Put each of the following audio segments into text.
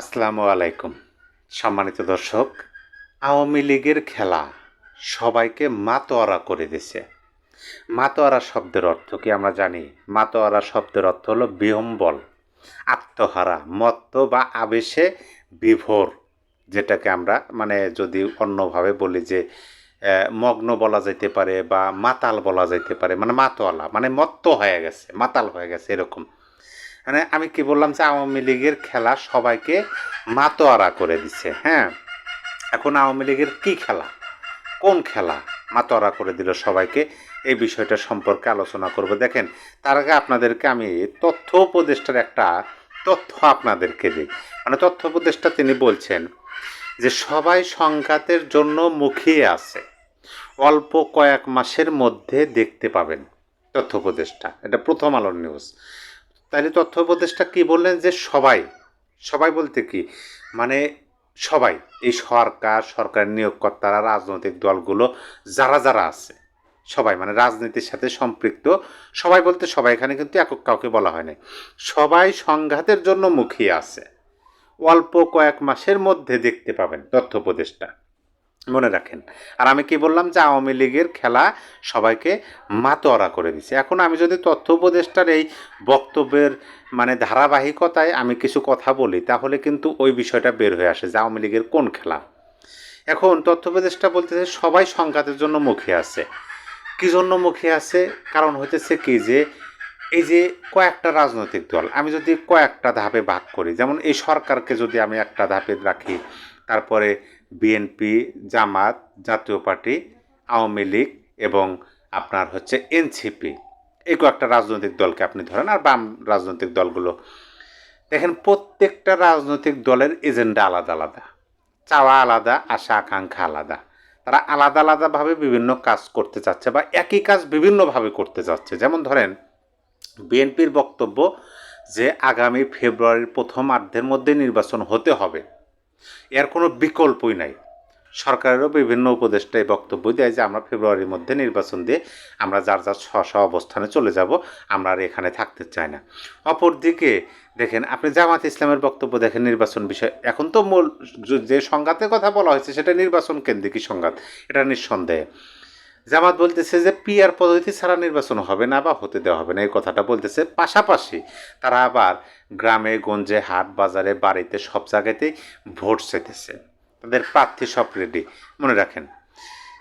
আসসালামু আলাইকুম। সম্মানিত দর্শক, আওয়ামী লীগের খেলা সবাইকে মাতোয়ারা করে দিছে। মাতোয়ারা শব্দের অর্থ কি আমরা জানি? মাতোয়ারা শব্দের অর্থ হলো বিহম্বল, আত্মহারা, মত্ত বা আবেশে বিভোর, যেটাকে আমরা মানে যদি অন্যভাবে বলি যে মগ্ন বলা যেতে পারে বা মাতাল বলা যেতে পারে মানে মাতোয়ালা মানে মত্ত হয়ে গেছে, মাতাল হয়ে গেছে এরকম। মানে আমি কি বললাম যে আওয়ামী লীগের খেলা সবাইকে মাতোয়ারা করে দিছে হ্যাঁ? এখন আওয়ামী লীগের কী খেলা? কোন খেলা মাতোয়ারা করে দিল সবাইকে? এই বিষয়টা সম্পর্কে আলোচনা করব। দেখেন, তার আগে আপনাদেরকে আমি তথ্য উপদেষ্টার একটা তথ্য আপনাদেরকে দিই। মানে তথ্য উপদেষ্টা তিনি বলছেন যে সবাই সংঘাতের জন্য মুখিয়ে আছে। অল্প কয়েক মাসের মধ্যে দেখতে পাবেন তথ্য উপদেষ্টা। এটা প্রথম আলোর নিউজ তাহলে তথ্য উপদেষ্টা কি বললেন যে সবাই সবাই বলতে কি? মানে সবাই, এই সরকার সরকারের নিয়োগকর্তারা, রাজনৈতিক দলগুলো, যারা যারা আছে, সবাই মানে রাজনীতির সাথে সম্পৃক্ত, সবাই বলতে সবাই, এখানে কিন্তু একক কাউকে বলা হয় সবাই সংঘাতের জন্য মুখিয়ে আছে। অল্প কয়েক মাসের মধ্যে দেখতে পাবেন তথ্য উপদেষ্টা। মনে রাখেন। আর আমি কি বললাম যে আওয়ামী লীগের খেলা সবাইকে মাতোয়ারা করে দিছে। এখন আমি যদি তথ্য উপদেষ্টার এই বক্তব্যের মানে ধারাবাহিকতায় আমি কিছু কথা বলি, তাহলে কিন্তু ওই বিষয়টা বের হয়ে আসে যে আওয়ামী লীগের কোন খেলা। এখন তথ্য উপদেষ্টা বলতেছে সবাই সংঘাতের জন্য মুখে আছে। কি জন্য মুখে আছে? কারণ হইতেছে কি যে এই যে কয়েকটা রাজনৈতিক দল, আমি যদি কয়েকটা ধাপে ভাগ করি, যেমন এই সরকারকে যদি আমি একটা ধাপে রাখি, তারপরে বিএনপি, জামাত, জাতীয় পার্টি, আওয়ামী লীগ এবং আপনার হচ্ছে এনসিপি। এই কয়েকটা রাজনৈতিক দলকে আপনি ধরেন আর বাম রাজনৈতিক দলগুলো। দেখেন, প্রত্যেকটা রাজনৈতিক দলের এজেন্ডা আলাদা আলাদা। চাওয়া আলাদা, আশা, আকাঙ্ক্ষা আলাদা। তারা আলাদা আলাদাভাবে বিভিন্ন কাজ করতে চাচ্ছে বা একই কাজ বিভিন্নভাবে করতে চাচ্ছে। যেমন ধরেন, বিএনপির বক্তব্য যে আগামী ফেব্রুয়ারির প্রথম আর্ধের মধ্যে নির্বাচন হতে হবে। এর কোনো বিকল্পই নাই। সরকারেরও বিভিন্ন উপদেষ্টায় বক্তব্য দেয় যে, আমরা ফেব্রুয়ারির মধ্যে নির্বাচন দিয়ে আমরা যার যার স্ব অবস্থানে চলে যাব, আমরা আর এখানে থাকতে চাই না। অপরদিকে দেখেন, আপনি জামাত ইসলামের বক্তব্য দেখেন নির্বাচন বিষয়। এখন তো মূল যে সংঘাতের কথা বলা হয়েছে, সেটা নির্বাচন কেন্দ্রিকই সংঘাত। এটা নিঃসন্দেহে। জামাত বলতেছে যে পিআর পদ্ধতি ছাড়া নির্বাচন হবে না বা হতে দেওয়া হবে না। এই কথাটা বলতেছে। পাশাপাশি তারা আবার গ্রামে, গঞ্জে, হাট, বাজারে, বাড়িতে সব জায়গাতেই ভোট চেতেছে তাদের প্রার্থী সব রেডি মনে রাখেন।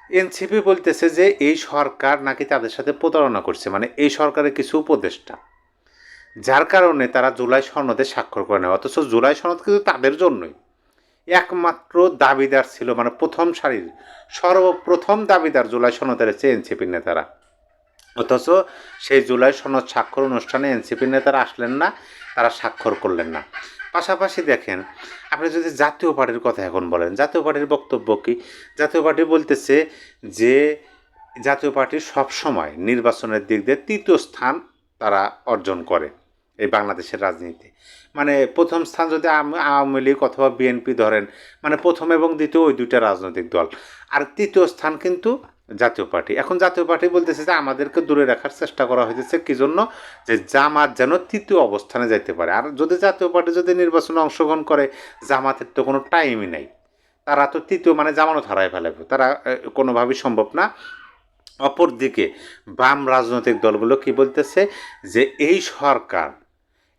এনসিপি বলতেছে যে এই সরকার নাকি তাদের সাথে প্রতারণা করছে। মানে এই সরকারের কিছু উপদেষ্টা। যার কারণে তারা জুলাই সনদে স্বাক্ষর করে নেয়। অথচ জুলাই সনদ কিন্তু তাদের জন্যই। একমাত্র দাবিদার ছিল মানে প্রথম সারির সর্বপ্রথম দাবিদার জুলাই সনদের হচ্ছে এনসিপির নেতারা। অথচ সেই জুলাই সনদ স্বাক্ষর অনুষ্ঠানে এনসিপির নেতারা আসলেন না, তারা স্বাক্ষর করলেন না। পাশাপাশি দেখেন, আপনি যদি জাতীয় পার্টির কথা এখন বলেন, জাতীয় পার্টির বক্তব্য কি? জাতীয় পার্টি বলতেছে যে জাতীয় পার্টি সবসময় নির্বাচনের দিক দিয়ে তৃতীয় স্থান তারা অর্জন করে এই বাংলাদেশের রাজনীতি। মানে প্রথম স্থান যদি আওয়ামী লীগ অথবা বিএনপি ধরেন মানে প্রথম এবং দ্বিতীয় ওই দুইটা রাজনৈতিক দল। আর তৃতীয় স্থান কিন্তু জাতীয় পার্টি। এখন জাতীয় পার্টি বলতেছে যে আমাদেরকে দূরে রাখার চেষ্টা করা হয়েছে কি জন্য? যে জামাত যেন তৃতীয় অবস্থানে যাইতে পারে। আর যদি জাতীয় পার্টি যদি নির্বাচনে অংশগ্রহণ করে, জামাতের তো কোনো টাইমই নাই। তারা তো তৃতীয় মানে জামানত হারায় ফেলাবে তারা কোনোভাবেই সম্ভব না। অপরদিকে বাম রাজনৈতিক দলগুলো কি বলতেছে? যে এই সরকার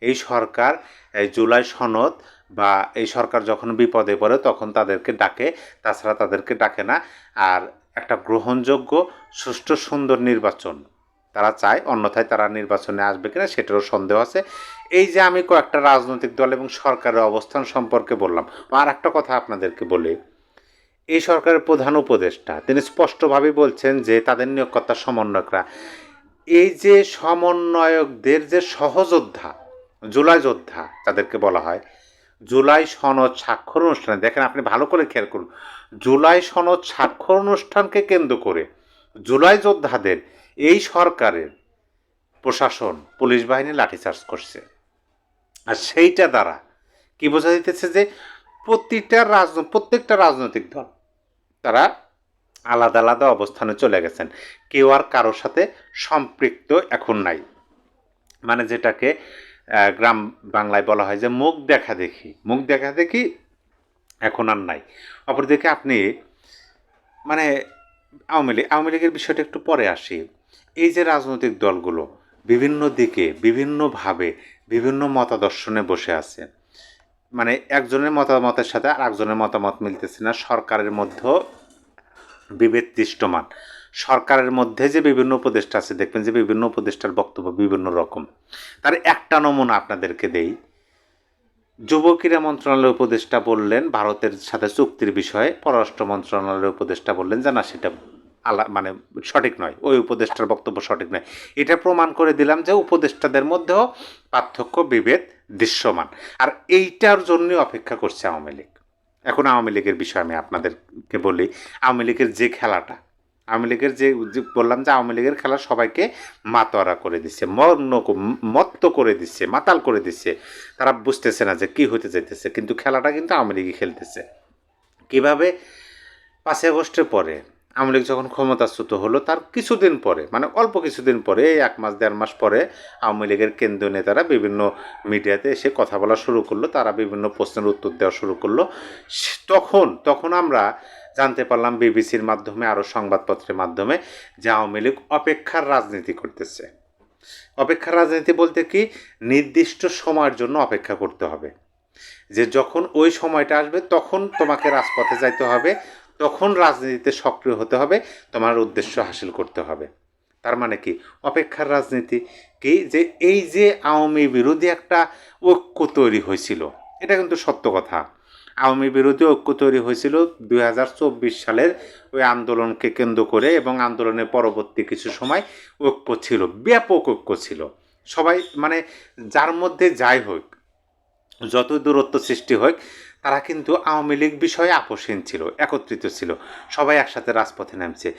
এই সরকার এই জুলাই সনদ বা এই সরকার যখন বিপদে পড়ে, তখন তাদেরকে ডাকে। তাছাড়া তাদেরকে ডাকে না। আর একটা গ্রহণযোগ্য, সুষ্ঠু, সুন্দর নির্বাচন তারা চায়, অন্যথায় তারা নির্বাচনে আসবে কিনা সেটারও সন্দেহ আছে। এই যে আমি কয়েকটা রাজনৈতিক দল এবং সরকারের অবস্থান সম্পর্কে বললাম, আর একটা কথা আপনাদেরকে বলি। এই সরকারের প্রধান উপদেষ্টা, তিনি স্পষ্টভাবে বলছেন যে তাদের নিয়োগকর্তা সমন্বয়করা। এই যে সমন্বয়কদের যে সহযোদ্ধা জুলাই যোদ্ধা যাদেরকে বলা হয়। জুলাই সনদ স্বাক্ষর অনুষ্ঠানে, দেখেন আপনি ভালো করে খেয়াল করুন, জুলাই সনদ স্বাক্ষর অনুষ্ঠানকে কেন্দ্র করে জুলাই যোদ্ধাদের এই সরকারের প্রশাসন, পুলিশ বাহিনী লাঠিচার্জ করছে। আর সেইটা দ্বারা কি বোঝা যাইতেছে যে প্রতিটা রাজ প্রত্যেকটা রাজনৈতিক দল তারা আলাদা আলাদা অবস্থানে চলে গেছেন। কেউ আর কারোর সাথে সম্পৃক্ত এখন নাই। মানে যেটাকে গ্রাম বাংলায় বলা হয় যে মুখ দেখা দেখি। মুখ দেখা দেখি এখন আর নাই। অপরদিকে আপনি মানে আওয়ামী লীগ, আওয়ামী লীগের বিষয়টা একটু পরে আসি। এই যে রাজনৈতিক দলগুলো বিভিন্ন দিকে বিভিন্নভাবে বিভিন্ন মতাদর্শনে বসে আছে। মানে একজনের মতামতের সাথে আর একজনের মতামত মিলতেছে না। সরকারের মধ্যেও বিভেদ দৃষ্টমান সরকারের মধ্যে যে বিভিন্ন উপদেষ্টা আছে, দেখবেন যে বিভিন্ন উপদেষ্টার বক্তব্য বিভিন্ন রকম। তার একটা নমুনা আপনাদেরকে দেই। যুব ক্রীড়া মন্ত্রণালয়ের উপদেষ্টা বললেন, ভারতের সাথে চুক্তির বিষয়ে পররাষ্ট্র মন্ত্রণালয়ের উপদেষ্টা বললেন যে, না, সেটা আলা মানে সঠিক নয়। ওই উপদেষ্টার বক্তব্য সঠিক নয়। এটা প্রমাণ করে দিলাম যে উপদেষ্টাদের মধ্যেও পার্থক্য, বিভেদ দৃশ্যমান। আর এইটার জন্য অপেক্ষা করছে আওয়ামী লীগ। এখন আওয়ামী লীগের বিষয়ে আমি আপনাদেরকে বলি, আওয়ামী লীগের যে খেলাটা আওয়ামী লীগের যে বললাম যে আওয়ামী লীগের খেলা সবাইকে মাতোয়ারা করে দিচ্ছে মগ্ন মত্ত করে দিচ্ছে মাতাল করে দিচ্ছে তারা বুঝতেছে না যে কি হতে চাইতেছে কিন্তু খেলাটা কিন্তু আওয়ামী লীগই খেলতেছে। কীভাবে পাঁচই আগস্টের পরে আওয়ামী লীগ যখন ক্ষমতাচ্যুত হলো, তার কিছুদিন পরে মানে অল্প কিছুদিন পরে, এই এক মাস, দেড় মাস পরে আওয়ামী লীগের কেন্দ্রীয় নেতারা বিভিন্ন মিডিয়াতে এসে কথা বলা শুরু করল, তারা বিভিন্ন প্রশ্নের উত্তর দেওয়া শুরু করল। তখন তখন আমরা জানতে পারলাম বিবিসির মাধ্যমে আরও সংবাদপত্রের মাধ্যমে যে আওয়ামী লীগ অপেক্ষার রাজনীতি করতেছে। অপেক্ষার রাজনীতি বলতে কি? নির্দিষ্ট সময়ের জন্য অপেক্ষা করতে হবে। যে যখন ওই সময়টা আসবে, তখন তোমাকে রাজপথে যাইতে হবে, তখন রাজনীতিতে সক্রিয় হতে হবে, তোমার উদ্দেশ্য হাসিল করতে হবে। তার মানে কি? অপেক্ষার রাজনীতি কি? যে এই যে আওয়ামী বিরোধী একটা ঐক্য তৈরি হয়েছিল, এটা কিন্তু সত্য কথা। আওয়ামী বিরোধী ঐক্য তৈরি হয়েছিল দু হাজার চব্বিশ সালের ওই আন্দোলনকে কেন্দ্র করে এবং আন্দোলনের পরবর্তী কিছু সময় ঐক্য ছিল, ব্যাপক ঐক্য ছিল। সবাই মানে যার মধ্যে যাই হোক, যত দূরত্ব সৃষ্টি হোক, তারা কিন্তু আওয়ামী লীগ বিষয়ে আপোষহীন ছিল, একত্রিত ছিল। সবাই একসাথে রাজপথে নামছে।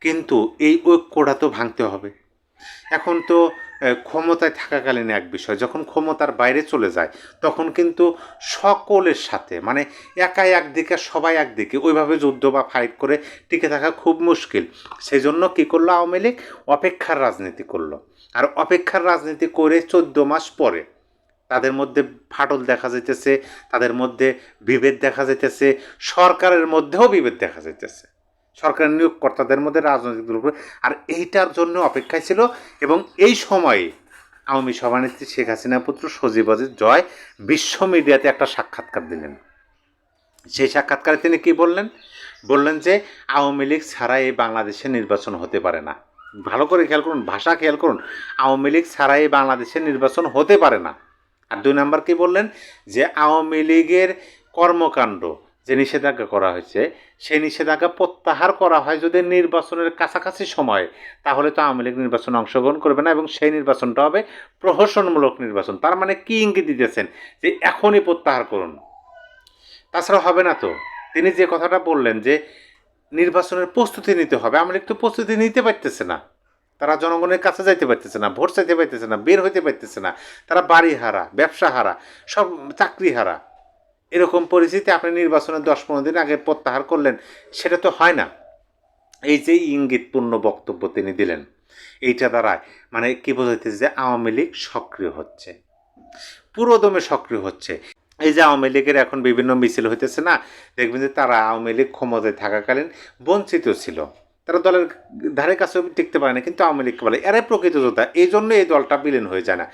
কিন্তু এই ঐক্যটা তো ভাঙতে হবে। এখন তো ক্ষমতায় থাকাকালীন এক বিষয়, যখন ক্ষমতার বাইরে চলে যায়, তখন কিন্তু সকলের সাথে মানে একাই একদিকে, সবাই একদিকে, ওইভাবে যুদ্ধ বা ফাইট করে টিকে থাকা খুব মুশকিল। সেই জন্য কী করল আওয়ামী লীগ? অপেক্ষার রাজনীতি করল। আর অপেক্ষার রাজনীতি করে চোদ্দ মাস পরে তাদের মধ্যে ফাটল দেখা যাইতেছে, তাদের মধ্যে বিভেদ দেখা যাইতেছে, সরকারের মধ্যেও বিভেদ দেখা যাইতেছে। সরকারের নিয়োগকর্তাদের মধ্যে রাজনৈতিক দলগুলো আর এইটার জন্য অপেক্ষায় ছিল এবং এই সময়ে আওয়ামী সভানেত্রী শেখ হাসিনা পুত্র সজীব জয় বিশ্ব মিডিয়াতে একটা সাক্ষাৎকার দিলেন। সেই সাক্ষাৎকারে তিনি কি বললেন? বললেন যে আওয়ামী লীগ ছাড়া এই বাংলাদেশে নির্বাচন হতে পারে না। ভালো করে খেয়াল করুন, ভাষা খেয়াল করুন, আওয়ামী লীগ ছাড়া এই বাংলাদেশে নির্বাচন হতে পারে না। আর দুই নাম্বার কি বললেন? যে আওয়ামী লীগের কর্মকাণ্ড যে নিষেধাজ্ঞা করা হয়েছে, সেই নিষেধাজ্ঞা প্রত্যাহার করা হয় যদি নির্বাচনের কাছাকাছি সময়, তাহলে তো আওয়ামী লীগ নির্বাচনে অংশগ্রহণ করবে না এবং সেই নির্বাচনটা হবে প্রহসনমূলক নির্বাচন। তার মানে কি ইঙ্গিত দিতেছেন? যে এখনই প্রত্যাহার করুন। তাছাড়া হবে না তো। তিনি যে কথাটা বললেন যে নির্বাচনের প্রস্তুতি নিতে হবে, আওয়ামী লীগ তো প্রস্তুতি নিতে পারতেছে না। তারা জনগণের কাছে যাইতে পারতেছে না, ভোট চাইতে পারতেছে না, বের হইতে পারতেছে না। তারা বাড়ি হারা ব্যবসা হারা সব চাকরি হারা এরকম পরিস্থিতি আপনি নির্বাচনের দশ পনেরো দিন আগে প্রত্যাহার করলেন, সেটা তো হয় না। এই যে ইঙ্গিতপূর্ণ বক্তব্য তিনি দিলেন, এইটা দ্বারায় মানে কি বোঝাইতেছে যে আওয়ামী লীগ সক্রিয় হচ্ছে। পুরোদমে সক্রিয় হচ্ছে। এই যে আওয়ামী লীগের এখন বিভিন্ন মিছিল হইতেছে না, দেখবেন যে তারা আওয়ামী লীগ ক্ষমতায় থাকাকালীন বঞ্চিত ছিল। তারা দলের ধারে কাছে টিকতে পারে না, কিন্তু আওয়ামী লীগকে বলে, এরাই প্রকৃত যোদ্ধা এই জন্য এই দলটা বিলীন হয়ে যায় না।